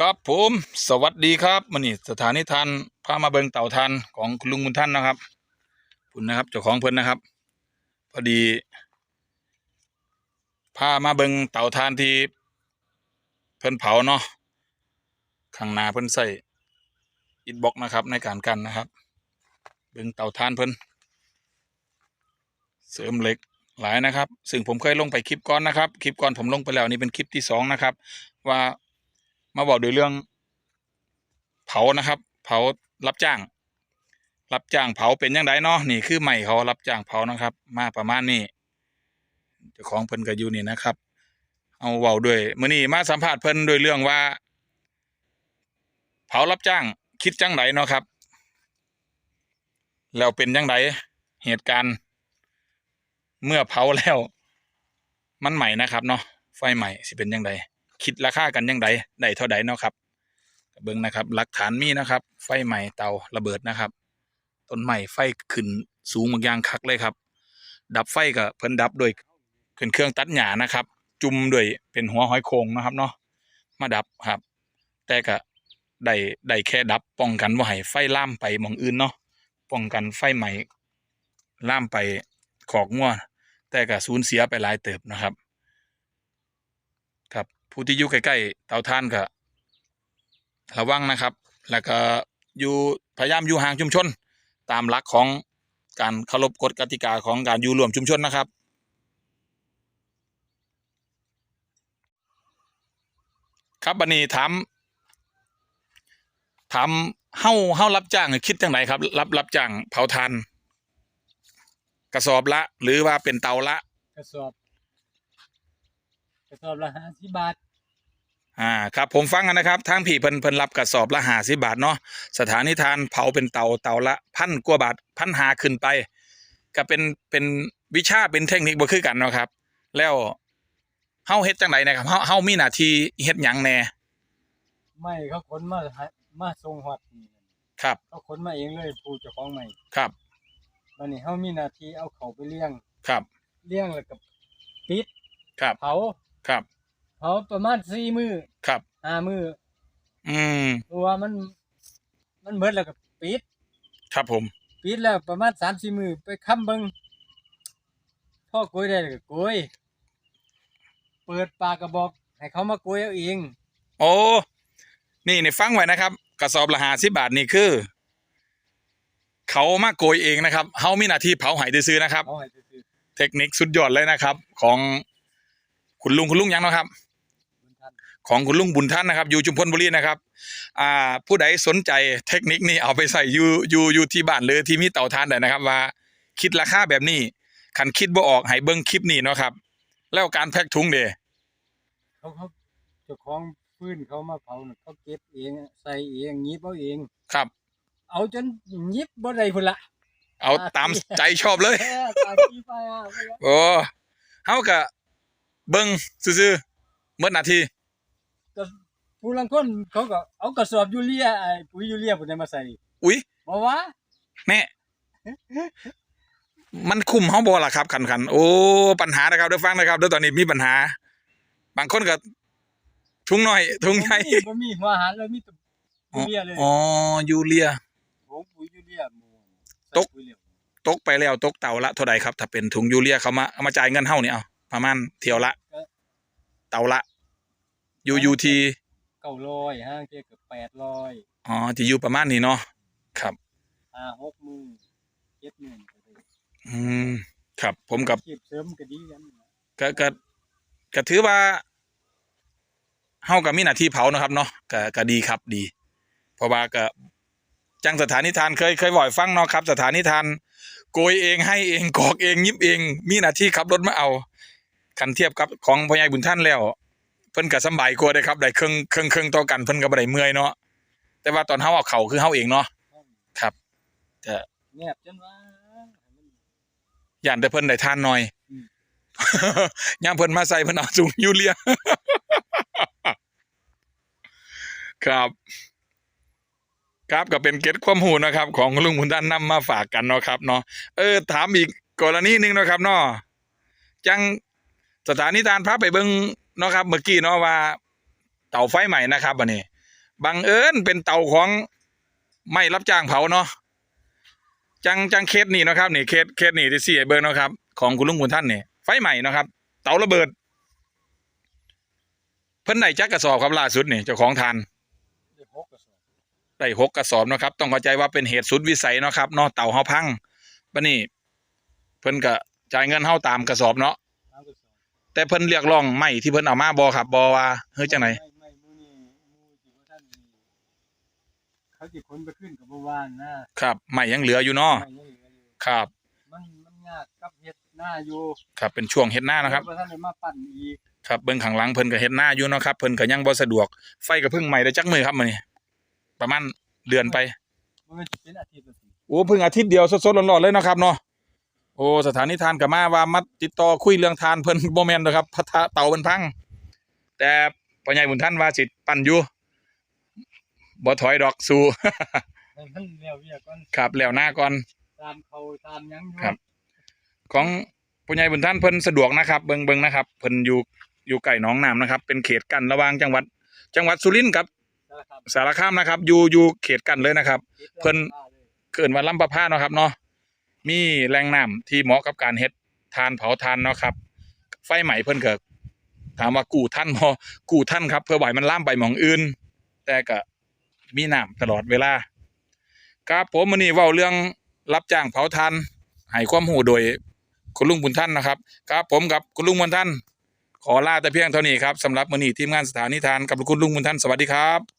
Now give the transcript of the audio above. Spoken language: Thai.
ครับผมสวัสดีครับมันนี่สถานีทานพามาเบิงเต่าทานของคุณลุงบุญท่านนะครับคุณนะครับเจ้าของเพิ่นนะครับ พอดีพามาเบิงเต่าทานที่เพิ่นเผาเนาะข้างหน้าเพิ่นใส่ อิฐบล็อกนะครับในการกันนะครับเบิงเต่าทานเพิ่นเสริมเหล็กหลายนะครับ ซึ่งผมเคยลงไปคลิปก่อนนะครับ คลิปก่อนผมลงไปแล้วนี่เป็นคลิปที่สองนะครับ ว่ามาบอกโดยเรื่อง เผานะครับ เผารับจ้าง รับจ้างเผาเป็นยังไงเนาะนี่คือใหม่เขารับจ้างเผานะครับ มาประมาณนี้เจ้าของเพิ่นก็อยู่นี่นะครับ เอาเว้าด้วยมื้อนี้มาสัมภาษณ์เพิ่นโดวยเรื่องว่า เผารับจ้าง คิดจังไดเนาะครับ แล้วเป็นยังไงเหตุการณ์ เมื่อเผาแล้ว มันใหม่นะครับเนาะไฟใหม่สิเป็นยังไงคิดราคากันยังไงได้เท่าใดเนาะครับเบิ่งนะครับ หลักฐานมีนะครับ ไฟใหม่เตาระเบิดนะครับต้นใหม่ไฟขึ้นสูงบางอย่างคักเลยครับ ดับไฟก็เพิ่นดับโดยเป็นเครื่องตัดหญ้านะครับ จุ่มด้วยเป็นหัวหอยโขงนะครับเนาะมาดับครับ แต่ก็ ได้ได้แค่ดับป้องกันว่าให้ไฟล่ามไปมองอื่นเนาะป้องกันไฟใหม่ล่ามไปขอกงัวแต่ก็สูญเสียไปหลายเติบนะครับ ครับผู้ที่อยู่ใกล้ๆเตาถ่านก็ระวังนะครับ แล้วก็อยู่พยายามอยู่ห่างชุมชน ตามหลักของการเคารพกฎกติกาของการอยู่รวมชุมชนนะครับครับบันนี้ถาม ถามเฮาเฮารับจ้างคิดจังไหนครับ รับรับจ้างเผาทานกระสอบละ หรือว่าเป็นเตาละ กระสอบกระสอบละห้าสิบบาทอ่าครับผมฟังกันนะครับทางพี่เพิ่นเพิ่นรับกระสอบละห้าสิบาทเนาะสถานีทานเผาเป็นเตาเตาละพันกว่าบาทพันหาขึ้นไปก็เป็นเป็นวิชาเป็นเทคนิคบ่คือกันเนาะครับ แล้วเฮาเฮ็ดจังไดนะครับเฮาเฮามีหน้าที่เฮ็ดหยังแหน่ไม่เขาขนมาให้ มาส่งฮอดนี่ครับเขาขนมาเองเลยผู้เจ้าของใหม่ครับวันนี้เฮามีหน้าที่เอาเขาไปเลี้ยงครับเลี้ยงแล้วก็ปิดครับเผาครับเผาประมาณสี่มื้อครับห้ามื้ออืมเพราะว่ามัน มันเบิดแล้วก็ปิด ครับผม ปิดแล้วประมาณสามสี่มื้อไปค้ำเบิ่งพ่อโกยได้แล้วก็โกยเปิดปากกระบอก ให้เขามาโกยเอาเอง โอ้นี่นี่ฟังไว้นะครับ กระสอบละ50บาทนี่คือ เขามาโกยเองนะครับเฮามีหน้าที่เผาไหซื้อๆนะครับ เอาให้ซื่อเทคนิคสุดยอดเลยนะครับ ของคุณลุงคุณลุงยังเนาะครับ ๆบุญท่านของคุณลุงบุญท่านนะครับ อยู่ชุมพลบุรีนะครับ อ่า ผู้ใดสนใจเทคนิคนี้เอาไปใส่อยู่อยู่อยู่ที่บ้านหรือที่มีเตาถ่านได้นะครับ ว่า คิดราคาแบบนี้คันคิดบ่ออกให้เบิ่งคลิปนี้เนาะครับ แล้วการแพ็คถุงเด้เขาเขาเจ้าของ ฟื้นเขามาเผาน่ะเขาเก็บเอง ใส่เองหยิบเอาเอง ครับ เอาจนหยิบบ่ได้พุ่นละ เอาตามใจชอบเลย เออตาขี้ไปอะไปอะโอ้เฮาก็เบิ่งซื่อๆเมื่อนาทีก็ผู้ลังคนเขาก็เอากระสอบยูเรียไอ้ปุ๋ยยูเรียพุ่นน่ะมาใส่อุ๊ย บ่ว่าแน่มันคุมเฮาบ่ล่ะครับคันคันโอ้ ปัญหานะครับเด้อฟังนะครับเด้อตอนนี้มีปัญหา บางคนก็ ถุงน้อยถุงใหญ่บ่มีบ่มีหัวอาหารเลยมีแต่ยูเรียเลยอ๋อยูเรียผงปุ๋ยยูเรียหมู่ใส่ตกปุ๋ยเหลวตกไปแล้วตกเต่าละเท่าใดครับ ถ้าเป็นถุงยูเรียเขามาเอามาจ่ายเงินเฮานี่เอาประมาณเที่ยวละ เต่าละยูยูที900ห้างเทียกับ800อ๋อที่อยู่ประมาณนี้เนาะครับห้าหกหมื่นเจ็ดหมื่นก็ได้อืมครับผมกับเก็บเสริมก็ดีกันนะก็ก็ก็ถือว่า เฮาก็มีหน้าที่เผานะครับเนาะก็ก็ดีครับดี เพราะว่าก็จังสถานีทานเคยเคยบ่อยฟังเนาะครับ สถานีทานโกยเองให้เองกอกเองยิบเอง มีหน้าที่ขับรถมาเอาคันเทียบกับของพ่อใหญ่บุญท่านแล้ว เพิ่นก็สำบายกว่าเด้อครับได้เครื่องเครื่องเครื่องต่อกันเพิ่นก็บ่ได้เมื่อยเนาะแต่ว่าตอนเฮาเอาเข้าคือเฮาเองเนาะครับจะเงียบจนว่ามันย่านแต่เพิ่นได้ทานหน่อยอืมยามเพิ่นมาใส่เพิ่นเอาสูงยูเรีย ครับครับก็เป็นเก็ตความหูนะครับ ของลุงบุญท่านนำมาฝากกันเนาะครับเนาะเออ ถามอีกกรณีหนึ่งเนาะครับเนาะจังสถานีทานพาไปเบิ่งเนาะครับ เมื่อกี้เนาะว่า เตาไฟใหม่นะครับอันนี้บังเอิญเป็นเตาของไม่รับจ้างเผาเนาะจังจังเคสนี่นะครับนี่เคสเคสนี่ที่สี่เบิ่งเนาะครับ ของคุณลุงบุญท่านนี่ไฟใหม่นะครับ เตาระเบิด เพิ่นได้จักกระสอบครับล่าสุดนี่เจ้าของทาน ได้หกกระสอบ ได้หกกระสอบเนาะครับ ต้องเข้าใจว่าเป็นเหตุสุดวิสัยเนาะครับเนาะเต่าเฮาพังบัดนี้เพิ่นก็จ่ายเงินเฮาตามกระสอบเนาะสามกระสอบแต่เพิ่นเรียกร้องไม่ที่เพิ่นเอามาบ่ครับบ่ว่าเฮ้ยจังไดไม่ไม่มูนี่มูที่ว่าท่านนี่เขาจิคนไปขึ้นกับเมื่อวานนะครับไม่ยังเหลืออยู่เนาะไม่ยังเหลืออยู่ครับ มันมันยากกับเฮ็ดหน้าอยู่ครับเป็นช่วงเฮ็ดหน้านะครับว่าท่านได้มาปั่นอีกครับเบิ่งข้างหลังเพิ่นก็เฮ็ดหน้าอยู่เนาะครับเพิ่นก็ยังบ่สะดวกไฟก็เพิ่งใหม่ได้จักมือครับมื้อนี้ ประมาณเดือนไปมันเป็นอาทิตย์ละสิโอ้เพิ่งอาทิตย์เดียวสดๆร้อนๆเลยเนาะครับเนาะโอ้สถานีทานก็มาว่ามาติดต่อคุยเรื่องทานเพิ่นบ่แม่นเด้อครับพระทะเตามันพัง แต่พ่อใหญ่บุญท่านว่าสิปั่นอยู่บ่ถอยดอกสู้ให้มันเร็วเวียก่อนครับแล้วหน้าก่อนตามเขาตามหยังอยู่ครับ ของผู้ใหญ่บุญท่านเพิ่นสะดวกนะครับ เบิ่งเบิ่งนะครับเพิ่นอยู่อยู่ใกล้หนองน้ำนะครับ เป็นเขตกันระหว่างจังหวัด จังหวัดสุรินทร์กับนะครับ สารคามนะครับ อยู่อยู่เขตกันเลยนะครับ เพิ่นเกินวันลำประพาเนาะครับเนาะมีแหล่งน้ำที่เหมาะกับการเฮ็ดทานเผาทานเนาะครับ ไฟใหม่เพิ่นก็ถามว่ากู้ท่านบ่กู้ท่านครับ เพื่อไหวมันล่ามไปหมองอื่น แต่ก็มีน้ำตลอดเวลาครับผมมื้อนี้เว้าเรื่องรับจ้างเผาทานให้ความรู้โดยคุณลุงบุญท่านนะครับครับผมกับคุณลุงบุญท่าน ขอลาแต่เพียงเท่านี้ครับสำหรับมื้อนี้ทีมงานสถานีทานกับคุณลุงบุญท่านสวัสดีครับ